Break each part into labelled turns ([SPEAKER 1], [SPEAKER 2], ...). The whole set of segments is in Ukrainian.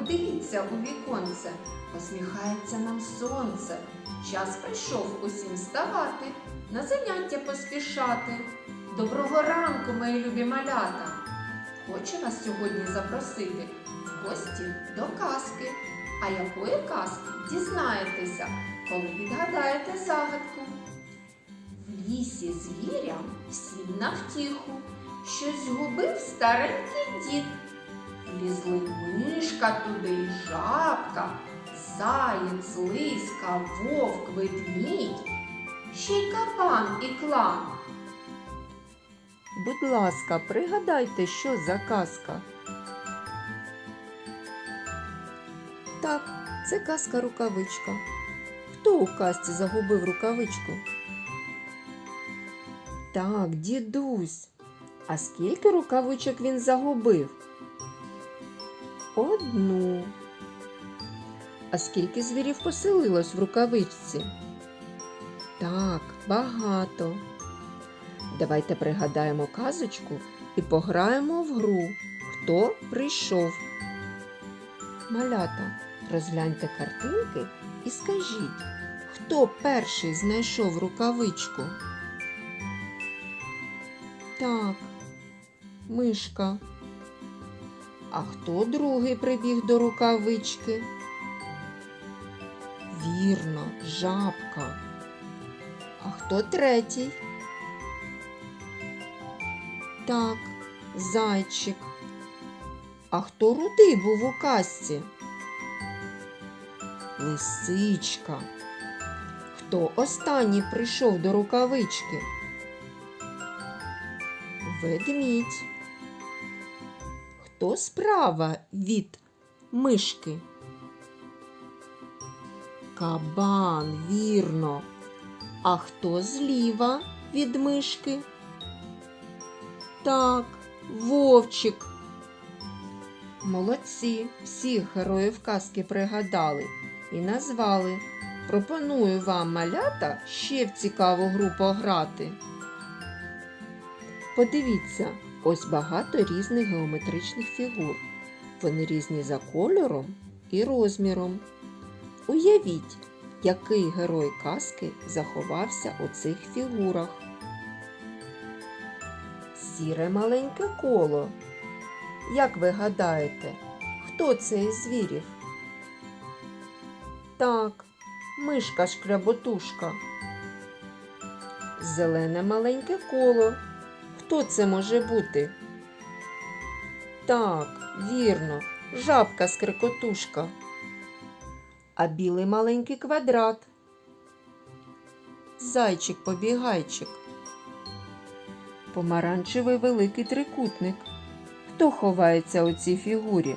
[SPEAKER 1] подивіться у віконце, посміхається нам сонце. Час прийшов усім вставати, на заняття поспішати. Доброго ранку, мої любі малята! Хочу вас сьогодні запросити в гості до казки. А якої казки дізнаєтеся, коли відгадаєте загадку? В лісі звірям всім навтіху, щось згубив старенький дід. Влізли мишка туди й жабка, заєць, лиска, вовк, ведмідь, ще й кабан і клан.
[SPEAKER 2] Будь ласка, пригадайте, що за казка. Так, це казка рукавичка. Хто у казці загубив рукавичку? Так, дідусь. А скільки рукавичок він загубив? Одну. А скільки звірів поселилось в рукавичці? Так, багато. Давайте пригадаємо казочку і пограємо в гру. Хто прийшов? Малята, розгляньте картинки і скажіть, хто перший знайшов рукавичку? Так, мишка. А хто другий прибіг до рукавички? Вірно, жабка. А хто третій? Так, зайчик. А хто рудий був у казці? Лисичка. Хто останній прийшов до рукавички? Ведмідь. Хто справа від мишки? Кабан, вірно. А хто зліва від мишки? Так, вовчик. Молодці, всіх героїв казки пригадали і назвали. Пропоную вам, малята, ще в цікаву гру пограти. Подивіться, ось багато різних геометричних фігур. Вони різні за кольором і розміром. Уявіть, який герой казки заховався у цих фігурах. Сіре маленьке коло. Як ви гадаєте, хто це із звірів? Так, мишка шкряботушка. Зелене маленьке коло. Хто це може бути? Так, вірно, жабка скрикотушка. А білий маленький квадрат. Зайчик побігайчик. Помаранчевий великий трикутник. Хто ховається у цій фігурі?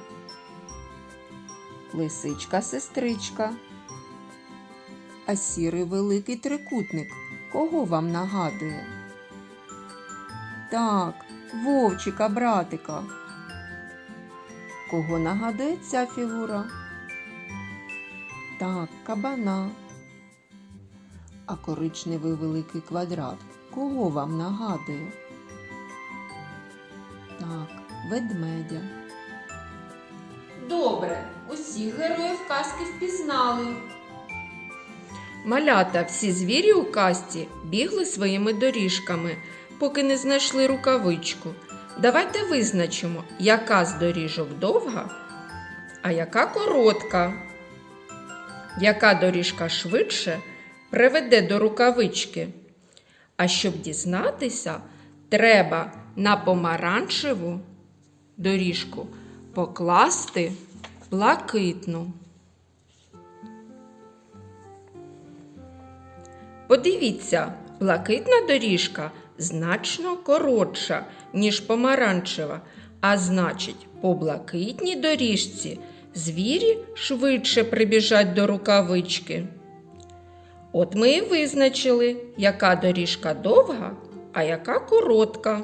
[SPEAKER 2] Лисичка сестричка. А сірий великий трикутник. Кого вам нагадує? Так, вовчика братика. Кого нагадує ця фігура? Так, кабана. А коричневий великий квадрат. Кого вам нагадує? Так, ведмедя.
[SPEAKER 1] Добре, усіх героїв казки впізнали. Малята, всі звірі у казці бігли своїми доріжками, поки не знайшли рукавичку. Давайте визначимо, яка з доріжок довга, а яка коротка. Яка доріжка швидше приведе до рукавички. А щоб дізнатися, треба на помаранчеву доріжку покласти блакитну. Подивіться, блакитна доріжка значно коротша, ніж помаранчева, а значить, по блакитній доріжці звірі швидше прибіжать до рукавички. От ми і визначили, яка доріжка довга, а яка коротка.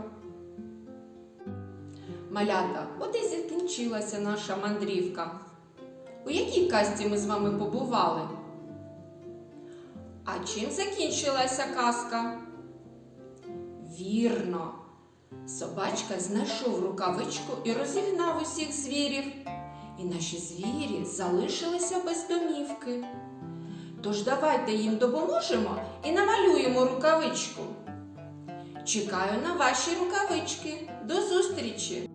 [SPEAKER 1] Малята, от і закінчилася наша мандрівка. У якій казці ми з вами побували? А чим закінчилася казка? Вірно, собачка знайшов рукавичку і розігнав усіх звірів. і наші звірі залишилися без домівки. Тож давайте їм допоможемо і намалюємо рукавичку. Чекаю на ваші рукавички. До зустрічі!